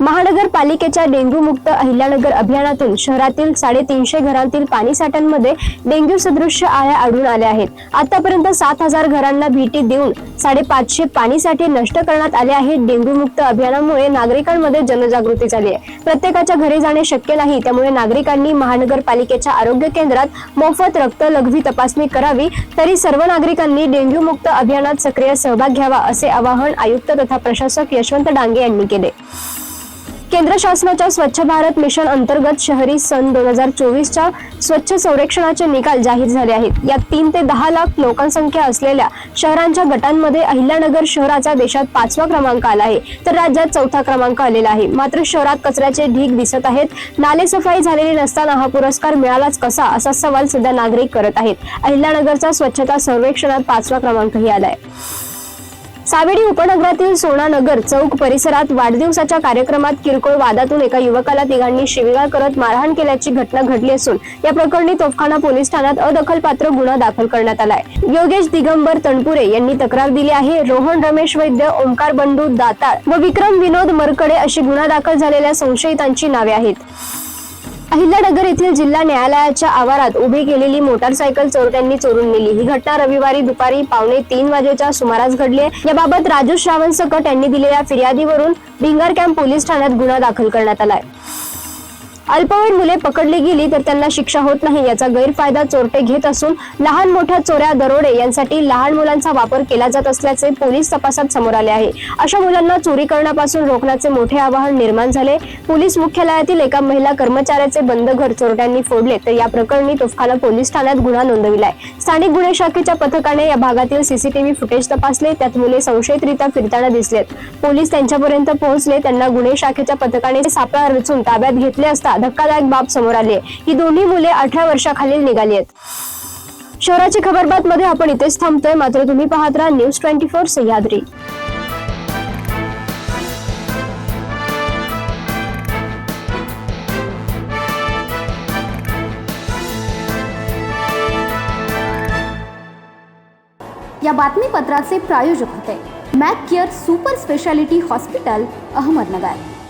महानगरपालिकेच्या डेंग्यू मुक्त अहिल्यानगर अभियानातून शहरातील साडेतीनशे घरांतील पाणी साठ्यांमध्ये डेंग्यू सदृश्य आळ्या आढळून आल्या आहेत. आतापर्यंत सात हजार घरांना भेटी देऊन साडेपाचशे पाणी साठे नष्ट करण्यात आले आहेत. डेंग्यू मुक्त अभियानामुळे नागरिकांमध्ये जनजागृती झाली आहे. प्रत्येकाच्या घरी जाणे शक्य नाही त्यामुळे नागरिकांनी महानगरपालिकेच्या आरोग्य केंद्रात मोफत रक्त लघवी तपासणी करावी तरी सर्व नागरिकांनी डेंग्यू मुक्त अभियानात सक्रिय सहभाग घ्यावा असे आवाहन आयुक्त तथा प्रशासक यशवंत डांगे यांनी केले. केंद्र शासनाच्या स्वच्छ भारत मिशन अंतर्गत शहरी सन दोन हजार चोवीसच्या स्वच्छ संरक्षणाचे निकाल जाहीर झाले आहेत. यात तीन ते दहा लाख लोकसंख्या असलेल्या शहरांच्या गटांमध्ये अहिल्यानगर शहराचा देशात पाचवा क्रमांक आला आहे तर राज्यात चौथा क्रमांक आलेला आहे. मात्र शहरात कचऱ्याचे ढीग दिसत आहेत. नाले सफाई झालेली नसताना हा पुरस्कार मिळालाच कसा असा सवाल सध्या नागरिक करत आहेत. अहिल्यानगरचा स्वच्छता सर्वेक्षणात पाचवा क्रमांकही आलाय. सावेडी उपनगरातील सोनानगर चौक परिसरात वाढदिवसाच्या कार्यक्रमात किरकोळ वादातून एका युवकाला तिघांनी शिवीगाळ करत मारहाण केल्याची घटना घडली असून या प्रकरणी तोफखाना पोलीस ठाण्यात अदखलपात्र गुन्हा दाखल करण्यात आलाय. योगेश दिगंबर तणपुरे यांनी तक्रार दिली आहे. रोहन रमेश वैद्य ओंकार बंडू दाताळ व विक्रम विनोद मरकडे अशी गुन्हा दाखल झालेल्या संशयितांची नावे आहेत. अहिल्यानगर येथील जिल्हा न्यायालयाच्या आवारात उभी केलेली मोटारसायकल चोरट्यांनी चोरून नेली. ही घटना रविवारी दुपारी पावणे तीन वाजेच्या सुमारास घडली आहे. याबाबत राजू श्रावण सकट यांनी दिलेल्या फिर्यादीवरून भिंगर कॅम्प पोलीस ठाण्यात गुन्हा दाखल करण्यात आलाय अल्पवयीन मुले पकडली गेली तर त्यांना शिक्षा होत नाही याचा गैरफायदा चोरटे घेत असून लहान मोठ्या चोऱ्या दरोडे यांसाठी लहान मुलांचा वापर केला जात असल्याचे पोलीस तपासात समोर आले आहे. अशा मुलांना चोरी करण्यापासून रोखण्याचे मोठे आवाहन निर्माण झाले. पोलीस मुख्यालयातील एका महिला कर्मचाऱ्याचे बंद घर चोरट्यांनी फोडले तर या प्रकरणी तोफखाना पोलीस ठाण्यात गुन्हा नोंदविलाय. स्थानिक गुन्हे शाखेच्या पथकाने या भागातील सीसीटीव्ही फुटेज तपासले. त्यात मुले संशयितरित्या फिरताना दिसलेत. पोलीस त्यांच्यापर्यंत पोहोचले. त्यांना गुन्हे शाखेच्या पथकाने सापळा रचून ताब्यात घेतले असता धक्कादायक बाब समोर आली आहे. ही दोन्ही मुले अठरा वर्षाखालील निघाली आहेत शहराची खबरबात मध्ये आपण इथेच थांबतोय. मात्र तुम्ही पाहत राहा न्यूज ट्वेंटी फोर सह्याद्री. या बातमीपत्राचे प्रायोजक होते. Mac care super speciality hospital Ahmednagar.